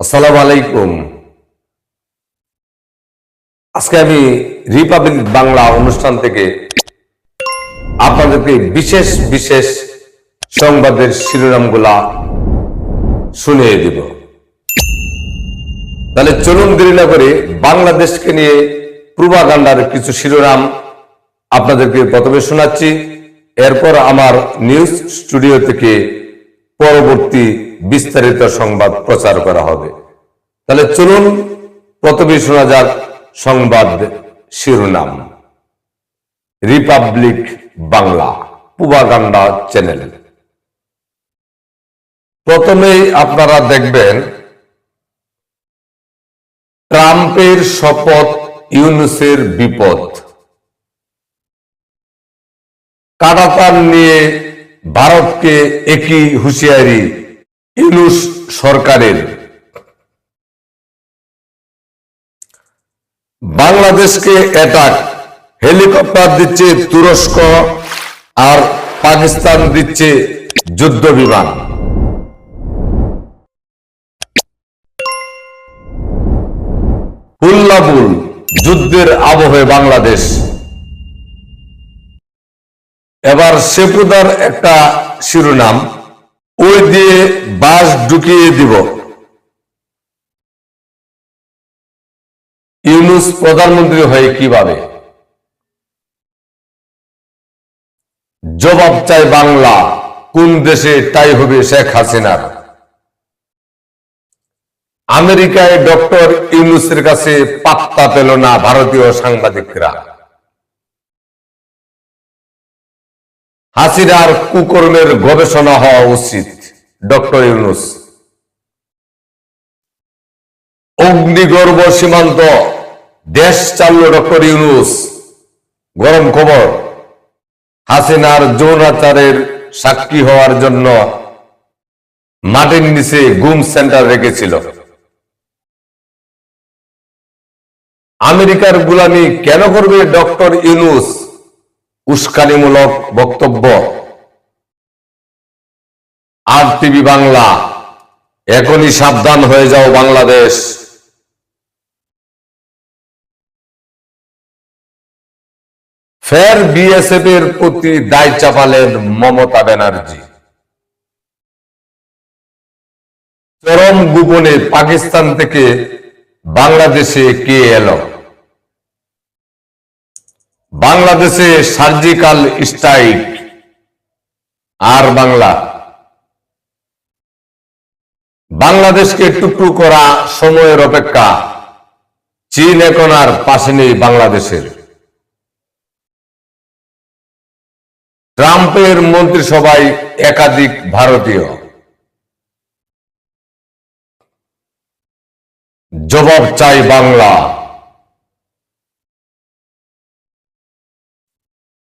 আসসালামু আলাইকুম। আজকে আমি রিপাবলিক বাংলা অনুষ্ঠান থেকে আপনাদেরকে বিশেষ বিশেষ সংবাদের শিরোনামগুলা শুনিয়ে দিব। তাহলে চলুন দেরি না করে বাংলাদেশকে নিয়ে পূর্বাগান্ডার কিছু শিরোনাম আপনাদেরকে প্রথমে শোনাচ্ছি। এরপর আমার নিউজ স্টুডিও থেকে পরবর্তী বিস্তারিত সংবাদ প্রচার করা হবে। তাহলে চলুন প্রথমে শোনা যাক সংবাদ শিরোনাম। Republic Bangla propaganda channel. প্রথমেই আপনারা দেখবেন, ট্রাম্পের শপথ ইউনুসের বিপদ। কাটাতার নিয়ে ভারতকে একই হুঁশিয়ারি ইউনুস সরকারের। বাংলাদেশকে অ্যাটাক হেলিকপ্টার দিচ্ছে তুরস্ক আর পাকিস্তান দিচ্ছে যুদ্ধ বিমান। উল্লাবুল যুদ্ধের আবহে বাংলাদেশ। এবার সেপুদার একটা শিরোনাম, ওই দিয়ে বাস ঢুকিয়ে দিব। ইউনুস প্রধানমন্ত্রী হয়ে কীভাবে? জবাব চাই বাংলা, কোন দেশে তাই হবে শেখ হাসিনার? আমেরিকায় ডক্টর ইউনুসের কাছে পাত্তা পেল না ভারতীয় সাংবাদিকরা। হাসিনার কুকর্মের গবেষণা হওয়া উচিত, ডক্টর ইউনুস। অগ্নিগর্ভ সীমান্ত, দেশ চালল ডক্টর ইউনুস। গরম খবর, হাসিনার যৌনাচারের সাক্ষী হওয়ার জন্য মাটির নিচে গুম সেন্টার রেখেছিল। আমেরিকার গুলামি কেন করবে ডক্টর ইউনুস? উস্কানিমূলক বক্তব্য। আর টিভি বাংলা, এখনই সাবধান হয়ে যাও বাংলাদেশ। ফের বিএসএফ এর প্রতি দায় চাপালেন মমতা ব্যানার্জি। চরম গোপনে পাকিস্তান থেকে বাংলাদেশে কে এলো? বাংলাদেশে সার্জিক্যাল স্ট্রাইক আর বাংলা। বাংলাদেশকে টুকরো করা সময়ের অপেক্ষা। চীন এখন আর পাশে নেই বাংলাদেশের। ট্রাম্পের মন্ত্রিসভায় একাধিক ভারতীয়। জবাব চাই বাংলা।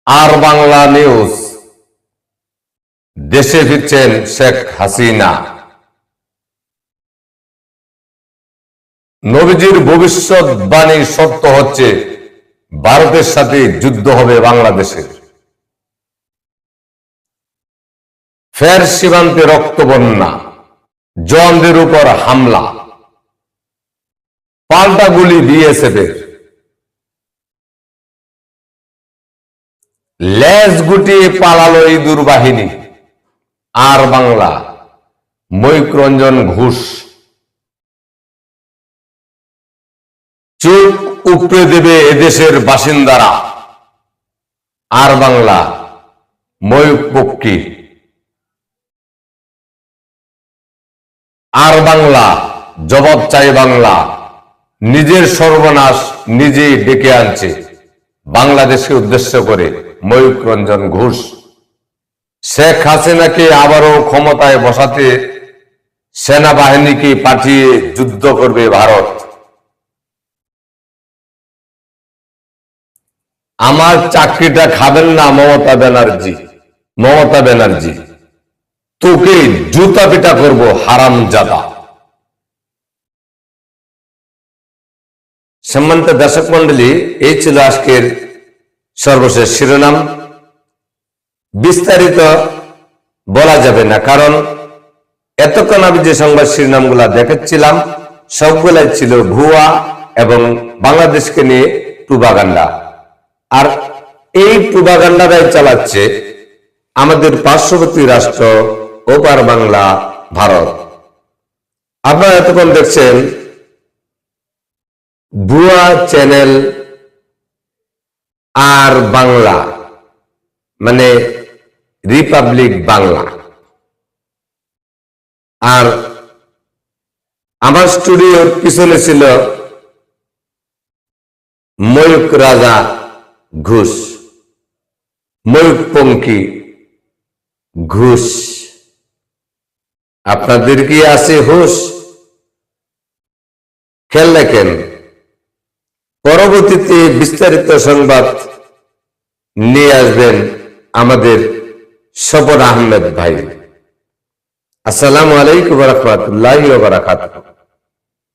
আর বাংলা নিউজ। দেশে ফিরছেন শেখ হাসিনা। নবীজির ভবিষ্যৎবাণী সত্য হচ্ছে, ভারতের সাথে যুদ্ধ হবে বাংলাদেশের। ফের সীমান্তে রক্ত বন্যা জওয়ানদের উপর হামলা। পাল্টা গুলি বিএসএফ এর লেজ গুটিয়ে পালালো এই দুর্বাহিনী। আর বাংলা, মৈকরঞ্জন ঘোষ। চোখ উপড়ে দেবে এদেশের বাসিন্দারা। আর বাংলা ময়ূক পক্ষী আর বাংলা, জবাব চাই বাংলা। নিজের সর্বনাশ নিজেই ডেকে আনছে। বাংলাদেশকে উদ্দেশ্য করে ময়ূক রঞ্জন ঘোষ। শেখ হাসিনাকে আবারও ক্ষমতায় বসাতে সেনাবাহিনীকে পাঠিয়ে যুদ্ধ করবে ভারত। আমার চাকরিটা খাবেন না মমতা ব্যানার্জি মমতা ব্যানার্জি। তোকে জুতা পিটা করব হারাম জাদা সম্মানিত দর্শক মন্ডলী এই ছিল আজকের সর্বশেষ শিরোনাম। বিস্তারিত বলা যাবে না, কারণ এতক্ষণ আমি যে সংবাদ শিরোনামগুলা দেখাচ্ছিলাম, সবগুলাই ছিল ভুয়া এবং বাংলাদেশকে নিয়ে প্রুবাগান্ডা আর এই প্রুবাগান্ডারাই চালাচ্ছে আমাদের পার্শ্ববর্তী রাষ্ট্র ওপার বাংলা, ভারত। আপনারা এতক্ষণ দেখছেন ভুয়া চ্যানেল আর বাংলা মানে রিপাবলিক বাংলা। আর আমার স্টুডিওর পিছনে ছিল ময়ূক রাজা ঘুষ। ময়ূক পঙ্কি ঘুষ। আপনাদের কি আছে হুশ? খেয়াল রাখেন পরবর্তীতে বিস্তারিত সংবাদ নিয়ে আসবেন আমাদের সবর আহমেদ ভাই। আসসালামু আলাইকুম রহমতুল্লাহ বারাকাতুহ।